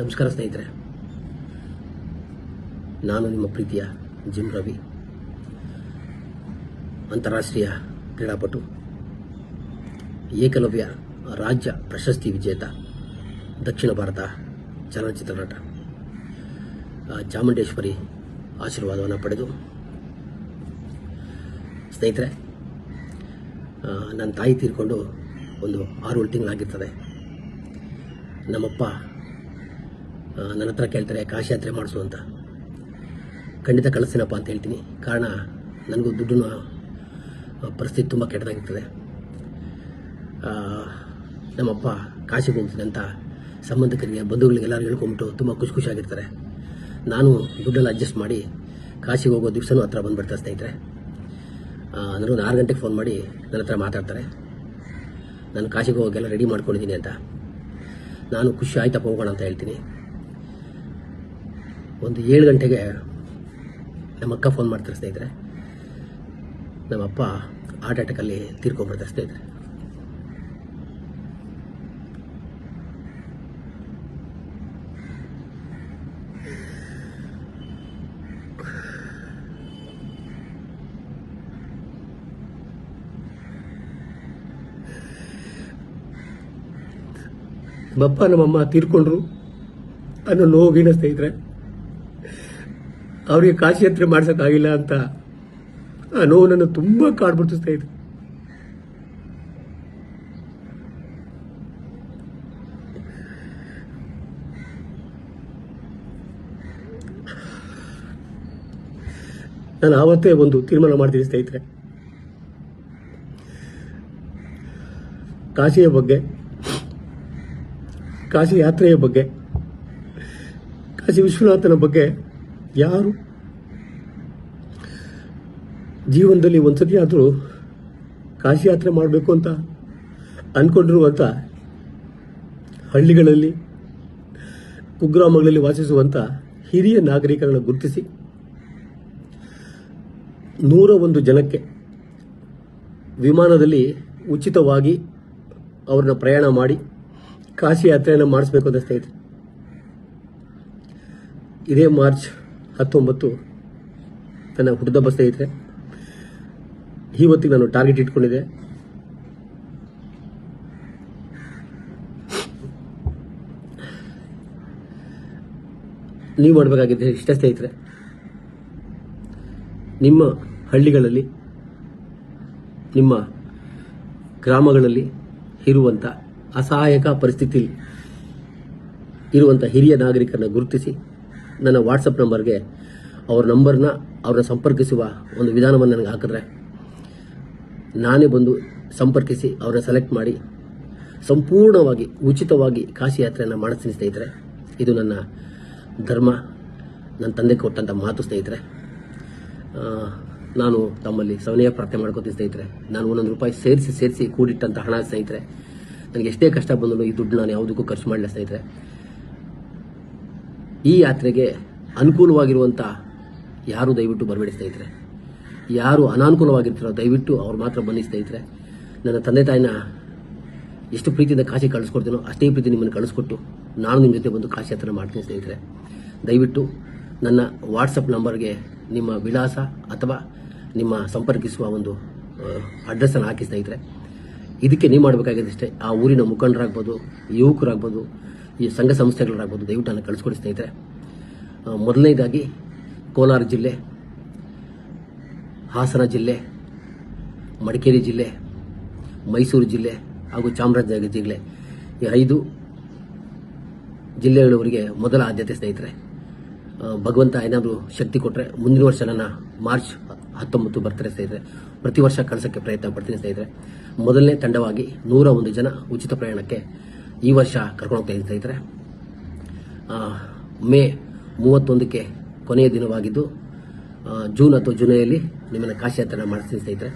ನಮಸ್ಕಾರ ಸ್ನೇಹಿತರೆ. ನಾನು ನಿಮ್ಮ ಪ್ರೀತಿಯ ಜಿಮ್ ರವಿ, ಅಂತಾರಾಷ್ಟ್ರೀಯ ಕ್ರೀಡಾಪಟು, ಏಕಲವ್ಯ ರಾಜ್ಯ ಪ್ರಶಸ್ತಿ ವಿಜೇತ, ದಕ್ಷಿಣ ಭಾರತ ಚಲನಚಿತ್ರ ನಟ ಚಾಮುಂಡೇಶ್ವರಿ ಆಶೀರ್ವಾದವನ್ನು ಪಡೆದು. ಸ್ನೇಹಿತರೆ ನನ್ನ ತಾಯಿ ತೀರ್ಕೊಂಡು ಒಂದು ಆರು ಏಳು ತಿಂಗಳಾಗಿರ್ತದೆ. ನಮ್ಮಪ್ಪ ನನ್ನ ಹತ್ರ ಕೇಳ್ತಾರೆ, ಕಾಶಿ ಯಾತ್ರೆ ಮಾಡಿಸು ಅಂತ. ಖಂಡಿತ ಕಳಿಸ್ತೀನಪ್ಪ ಅಂತ ಹೇಳ್ತೀನಿ. ಕಾರಣ, ನನಗೂ ದುಡ್ಡಿನ ಪರಿಸ್ಥಿತಿ ತುಂಬ ಕೆಟ್ಟದಾಗಿರ್ತದೆ. ನಮ್ಮಪ್ಪ ಕಾಶಿಗೆ ಹೋಗ್ತೀನಿ ಅಂತ ಸಂಬಂಧಿಕರಿಗೆ ಬಂಧುಗಳಿಗೆ ಎಲ್ಲರೂ ಹೇಳ್ಕೊಂಬಿಟ್ಟು ತುಂಬ ಖುಷಿ ಖುಷಿಯಾಗಿರ್ತಾರೆ ನಾನು ದುಡ್ಡೆಲ್ಲ ಅಡ್ಜಸ್ಟ್ ಮಾಡಿ ಕಾಶಿಗೆ ಹೋಗೋ ದಿವಸನೂ ಹತ್ರ ಬಂದುಬಿಡ್ತಾರೆ ಸ್ನೇಹಿತರೆ. ನನಗೆ ಒಂದು ಆರು ಗಂಟೆಗೆ ಫೋನ್ ಮಾಡಿ ನನ್ನ ಹತ್ರ ಮಾತಾಡ್ತಾರೆ. ನಾನು ಕಾಶಿಗೆ ಹೋಗೋಕ್ಕೆಲ್ಲ ರೆಡಿ ಮಾಡ್ಕೊಂಡಿದ್ದೀನಿ ಅಂತ. ನಾನು ಖುಷಿ ಆಯ್ತಪ್ಪ ಹೋಗೋಣ ಅಂತ ಹೇಳ್ತೀನಿ. ಒಂದು ಏಳು ಗಂಟೆಗೆ ನಮ್ಮ ಅಕ್ಕ ಫೋನ್ ಮಾಡ್ತಾರೆ ಸ್ನೇಹಿತರೆ ನಮ್ಮಪ್ಪ ಹಾರ್ಟ್ ಅಟ್ಯಾಕಲ್ಲಿ ತೀರ್ಕೊಂಡ್ಬಿಡ್ತಾರೆ ಸ್ನೇಹಿತರೆ ನಮ್ಮಪ್ಪ ನಮ್ಮಮ್ಮ ತೀರ್ಕೊಂಡ್ರು ಅನ್ನೋ ನೋವಿನ ಸ್ನೇಹಿತರೆ ಅವರಿಗೆ ಕಾಶಿ ಯಾತ್ರೆ ಮಾಡ್ಸೋಕ್ಕಾಗಿಲ್ಲ ಅಂತ ಆ ನೋವು ನನ್ನ ತುಂಬ ಕಾಡ್ಬಿಡ್ತು ಇದೆ ನಾನು ಆವತ್ತೇ ಒಂದು ತೀರ್ಮಾನ ಮಾಡ್ತೀನಿ ಸ್ನೇಹಿತರೆ. ಕಾಶಿಯ ಬಗ್ಗೆ, ಕಾಶಿ ಯಾತ್ರೆಯ ಬಗ್ಗೆ, ಕಾಶಿ ವಿಶ್ವನಾಥನ ಬಗ್ಗೆ ಯಾರು? ಜೀವನದಲ್ಲಿ ಒಂದ್ಸತಿ ಆದರೂ ಕಾಶಿ ಯಾತ್ರೆ ಮಾಡಬೇಕು ಅಂತ ಅಂದ್ಕೊಂಡಿರುವಂಥ ಹಳ್ಳಿಗಳಲ್ಲಿ, ಕುಗ್ರಾಮಗಳಲ್ಲಿ ವಾಸಿಸುವಂಥ ಹಿರಿಯ ನಾಗರಿಕರನ್ನು ಗುರುತಿಸಿ, ನೂರ ಒಂದು ಜನಕ್ಕೆ ವಿಮಾನದಲ್ಲಿ ಉಚಿತವಾಗಿ ಅವ್ರನ್ನ ಪ್ರಯಾಣ ಮಾಡಿ ಕಾಶಿ ಯಾತ್ರೆಯನ್ನು ಮಾಡಿಸ್ಬೇಕು ಅಂತ ಸ್ನೇಹಿತರೆ ಇದೇ ಮಾರ್ಚ್ ಹತ್ತೊಂಬತ್ತು ನನ್ನ ಹುಟ್ಟದಬ್ಬ ಸ್ನೇಹಿತರೆ ಈ ಹೊತ್ತಿಗೆ ನಾನು ಟಾರ್ಗೆಟ್ ಇಟ್ಕೊಂಡಿದ್ದೆ. ನೀವು ಮಾಡಬೇಕಾಗಿದೆ ಇಷ್ಟ ಸ್ನೇಹಿತರೆ. ನಿಮ್ಮ ಹಳ್ಳಿಗಳಲ್ಲಿ, ನಿಮ್ಮ ಗ್ರಾಮಗಳಲ್ಲಿ ಇರುವಂಥ ಅಸಹಾಯಕ ಪರಿಸ್ಥಿತಿ ಇರುವಂಥ ಹಿರಿಯ ನಾಗರಿಕರನ್ನ ಗುರುತಿಸಿ ನನ್ನ ವಾಟ್ಸಪ್ ನಂಬರ್ಗೆ ಅವ್ರ ನಂಬರ್ನ ಅವ್ರನ್ನ ಸಂಪರ್ಕಿಸುವ ಒಂದು ವಿಧಾನವನ್ನು ನನಗೆ ಹಾಕಿದ್ರೆ ನಾನೇ ಬಂದು ಸಂಪರ್ಕಿಸಿ ಅವ್ರನ್ನ ಸೆಲೆಕ್ಟ್ ಮಾಡಿ ಸಂಪೂರ್ಣವಾಗಿ ಉಚಿತವಾಗಿ ಕಾಶಿ ಯಾತ್ರೆಯನ್ನು ಮಾಡಿಸ್ತೀನಿ ಸ್ನೇಹಿತರೆ. ಇದು ನನ್ನ ಧರ್ಮ, ನನ್ನ ತಂದೆ ಕೊಟ್ಟಂಥ ಮಾತು ಸ್ನೇಹಿತರೆ. ನಾನು ತಮ್ಮಲ್ಲಿ ಸವನೆಯ ಪ್ರಾರ್ಥನೆ ಮಾಡ್ಕೋತೀನಿ ಸ್ನೇಹಿತರೆ. ನಾನು ಒಂದೊಂದು ರೂಪಾಯಿ ಸೇರಿಸಿ ಸೇರಿಸಿ ಕೂಡಿಟ್ಟಂಥ ಹಣ ಸ್ನೇಹಿತರೆ. ನನಗೆ ಎಷ್ಟೇ ಕಷ್ಟ ಬಂದರೂ ಈ ದುಡ್ಡು ನಾನು ಯಾವುದಕ್ಕೂ ಖರ್ಚು ಮಾಡಲಿಲ್ಲ ಸ್ನೇಹಿತರೆ. ಈ ಯಾತ್ರೆಗೆ ಅನುಕೂಲವಾಗಿರುವಂಥ ಯಾರು ದಯವಿಟ್ಟು ಬರಬೇಡಿ ಸ್ನೇಹಿತರೆ? ಯಾರು ಅನಾನುಕೂಲವಾಗಿರ್ತಾರೋ ದಯವಿಟ್ಟು ಅವ್ರು ಮಾತ್ರ ಬನ್ನಿ ಸ್ನೇಹಿತರೆ. ನನ್ನ ತಂದೆ ತಾಯಿನ ಎಷ್ಟು ಪ್ರೀತಿಯಿಂದ ಕಾಶಿ ಕಳಿಸ್ಕೊಡ್ತೀನೋ ಅಷ್ಟೇ ಪ್ರೀತಿ ನಿಮ್ಮನ್ನು ಕಳಿಸ್ಕೊಟ್ಟು ನಾನು ನಿಮ್ಮ ಜೊತೆ ಬಂದು ಕಾಶಿ ಯಾತ್ರೆ ಮಾಡ್ತೀನಿ ಸ್ನೇಹಿತರೆ. ದಯವಿಟ್ಟು ನನ್ನ ವಾಟ್ಸಪ್ ನಂಬರ್ಗೆ ನಿಮ್ಮ ವಿಳಾಸ ಅಥವಾ ನಿಮ್ಮ ಸಂಪರ್ಕಿಸುವ ಒಂದು ಅಡ್ರೆಸ್ಸನ್ನು ಹಾಕಿ ಸ್ನೇಹಿತರೆ. ಇದಕ್ಕೆ ನೀವು ಮಾಡಬೇಕಾಗಿದ್ದಷ್ಟೇ ಆ ಊರಿನ ಮುಖಂಡರಾಗ್ಬೋದು, ಯುವಕರಾಗ್ಬೋದು, ಈ ಸಂಘ ಸಂಸ್ಥೆಗಳಾಗ್ಬೋದು, ದಯವಿಟ್ಟು ನಾನು ಕಳಿಸ್ಕೊಡಿ ಸ್ನೇಹಿತರೆ. ಮೊದಲನೇದಾಗಿ ಕೋಲಾರ ಜಿಲ್ಲೆ, ಹಾಸನ ಜಿಲ್ಲೆ, ಮಡಿಕೇರಿ ಜಿಲ್ಲೆ, ಮೈಸೂರು ಜಿಲ್ಲೆ ಹಾಗೂ ಚಾಮರಾಜನಗರ ಜಿಲ್ಲೆ. ಈ ಐದು ಜಿಲ್ಲೆಗಳವರಿಗೆ ಮೊದಲ ಆದ್ಯತೆ ಸ್ನೇಹಿತರೆ. ಭಗವಂತ ಏನಾದರೂ ಶಕ್ತಿ ಕೊಟ್ಟರೆ ಮುಂದಿನ ವರ್ಷ ನನ್ನ ಮಾರ್ಚ್ ಹತ್ತೊಂಬತ್ತು ಬರ್ತಾರೆ ಸ್ನೇಹಿತರೆ. ಪ್ರತಿ ವರ್ಷ ಕಳಿಸೋಕ್ಕೆ ಪ್ರಯತ್ನ ಪಡ್ತೀನಿ ಸ್ನೇಹಿತರೆ. ಮೊದಲನೇ ತಂಡವಾಗಿ ನೂರ ಒಂದು ಜನ ಉಚಿತ ಪ್ರಯಾಣಕ್ಕೆ ಈ ವರ್ಷ ಕರ್ಕೊಂಡು ಹೋಗ್ತಾ ಇದ್ದೀನಿ ಸ್ನೇಹಿತರೆ. ಮೇ ಮೂವತ್ತೊಂದಕ್ಕೆ ಕೊನೆಯ ದಿನವಾಗಿದ್ದು ಜೂನ್ ಅಥವಾ ಜುಲೈಯಲ್ಲಿ ನಿಮ್ಮನ್ನು ಕಾಶಿ ಯಾತ್ರೆ ಮಾಡಿಸ್ತೀನಿ ಸ್ನೇಹಿತರೆ.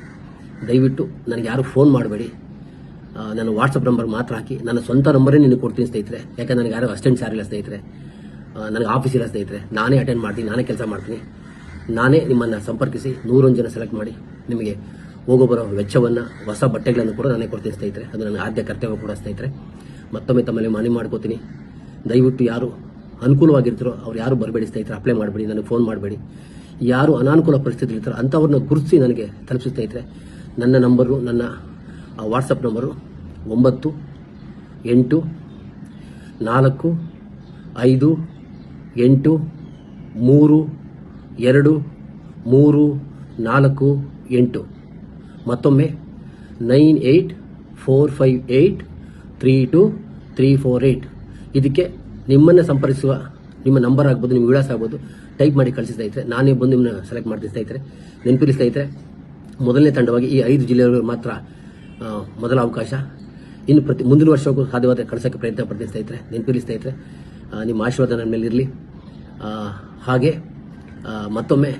ದಯವಿಟ್ಟು ನನಗೆ ಯಾರು ಫೋನ್ ಮಾಡಬೇಡಿ. ನನ್ನ ವಾಟ್ಸಪ್ ನಂಬರ್ ಮಾತ್ರ ಹಾಕಿ, ನನ್ನ ಸ್ವಂತ ನಂಬರೇ ನಿನಗೆ ಕೊಡ್ತೀನಿ ಸ್ನೇಹಿತರೆ. ಯಾಕಂದ್ರೆ ನನಗೆ ಯಾರು ಅಸ್ಟೆಂಟ್ ಯಾರಿಲ್ಲ ಸ್ನೇಹಿತರೆ. ನನಗೆ ಆಫೀಸ್ ಇಲ್ಲ ಸ್ನೇಹಿತರೆ. ನಾನೇ ಅಟೆಂಡ್ ಮಾಡ್ತೀನಿ, ನಾನೇ ಕೆಲಸ ಮಾಡ್ತೀನಿ. ನಾನೇ ನಿಮ್ಮನ್ನು ಸಂಪರ್ಕಿಸಿ ನೂರೊಂದು ಜನ ಸೆಲೆಕ್ಟ್ ಮಾಡಿ ನಿಮಗೆ ಹೋಗೋ ಬರೋ ವೆಚ್ಚವನ್ನು ಹೊಸ ಬಟ್ಟೆಗಳನ್ನು ಕೂಡ ನಾನೇ ಕೊಡ್ತೀನಿ ಸ್ನೇಹಿತರೆ. ಅದು ನನ್ನ ಆದ್ಯ ಕರ್ತವ್ಯ ಕೂಡ ಸ್ನೇಹಿತರೆ. ಮತ್ತೊಮ್ಮೆ ತಮ್ಮಲ್ಲಿ ಮನವಿ ಮಾಡ್ಕೋತೀನಿ. ದಯವಿಟ್ಟು ಯಾರು ಅನುಕೂಲವಾಗಿರ್ತಾರೋ ಅವ್ರು ಯಾರು ಬರಬೇಡಿ ಸ್ನೇಹಿತರೆ. ಅಪ್ಲೈ ಮಾಡಬೇಡಿ, ನನಗೆ ಫೋನ್ ಮಾಡಬೇಡಿ. ಯಾರು ಅನಾನುಕೂಲ ಪರಿಸ್ಥಿತಿ ಇರ್ತಾರೋ ಅಂಥವ್ರನ್ನ ಗುರುತಿಸಿ ನನಗೆ ತಲುಪಿಸಿ ಸ್ನೇಹಿತರೆ. ನನ್ನ ನಂಬರು, ನನ್ನ ವಾಟ್ಸಪ್ ನಂಬರು ಒಂಬತ್ತು, ಎಂಟು, ನಾಲ್ಕು, ಐದು, ಎಂಟು, ಮೂರು, ಎರಡು, ಮೂರು, ನಾಲ್ಕು ಎಂಟು. ಮತ್ತೊಮ್ಮೆ nine eight four five eight three two three four eight ಇದಕ್ಕೆ ನಿಮ್ಮನ್ನು ಸಂಪರ್ಕಿಸುವ, ನಿಮ್ಮ ನಂಬರ್ ಆಗ್ಬೋದು, ನಿಮ್ಮ ವಿಳಾಸ ಆಗ್ಬೋದು, ಟೈಪ್ ಮಾಡಿ ಕಳಿಸಿ ಸ್ನೇಹಿತರೆ. ನಾನೇ ಬಂದು ನಿಮ್ಮನ್ನ ಸೆಲೆಕ್ಟ್ ಮಾಡ್ತೀನಿ ಸ್ನೇಹಿತರೆ. ನೆನಪಿರಿ ಸ್ನೇಹಿತರೆ, ಮೊದಲನೇ ತಂಡವಾಗಿ ಈ ಐದು ಜಿಲ್ಲೆಗಳು ಮಾತ್ರ ಮೊದಲ ಅವಕಾಶ. ಇನ್ನು ಪ್ರತಿ, ಮುಂದಿನ ವರ್ಷಕ್ಕೂ ಸಾಧ್ಯವಾದರೆ ಕಳಿಸೋಕ್ಕೆ ಪ್ರಯತ್ನ ಪಡ್ತೀನಿ ಸ್ನೇಹಿತರೆ. ನೆನಪಿರಲಿ ಸ್ನೇಹಿತರೆ ನಿಮ್ಮ ಆಶೀರ್ವಾದ ನನ್ನ ಮೇಲೆ ಇರಲಿ. ಹಾಗೆ ಮತ್ತೊಮ್ಮೆ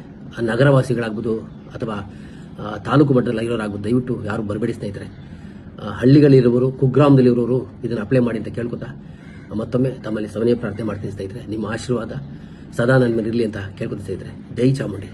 ನಗರವಾಸಿಗಳಾಗ್ಬೋದು ಅಥವಾ ತಾಲೂಕು ಮಟ್ಟದಲ್ಲಿ ಇರೋರಾಗ್ಬೋದು ದಯವಿಟ್ಟು ಯಾರು ಬರಬೇಡಿ ಸ್ನೇಹಿತರೆ. ಹಳ್ಳಿಗಳಿರುವವರು ಕುಗ್ರಾಮದಲ್ಲಿರೋರು ಇದನ್ನು ಅಪ್ಲೈ ಮಾಡಿ ಅಂತ ಕೇಳ್ಕೊತಾ, ಮತ್ತೊಮ್ಮೆ ತಮ್ಮಲ್ಲಿ ಸವನೇ ಪ್ರಾರ್ಥನೆ ಮಾಡ್ತೀನಿ ಸ್ನೇಹಿತರೆ. ನಿಮ್ಮ ಆಶೀರ್ವಾದ ಸದಾ ನನ್ನ ಮೇಲೆ ಇರಲಿ ಅಂತ ಕೇಳ್ಕೊತೀನಿ ಸ್ನೇಹಿತರೆ. ಜೈ ಚಾಮುಂಡಿ.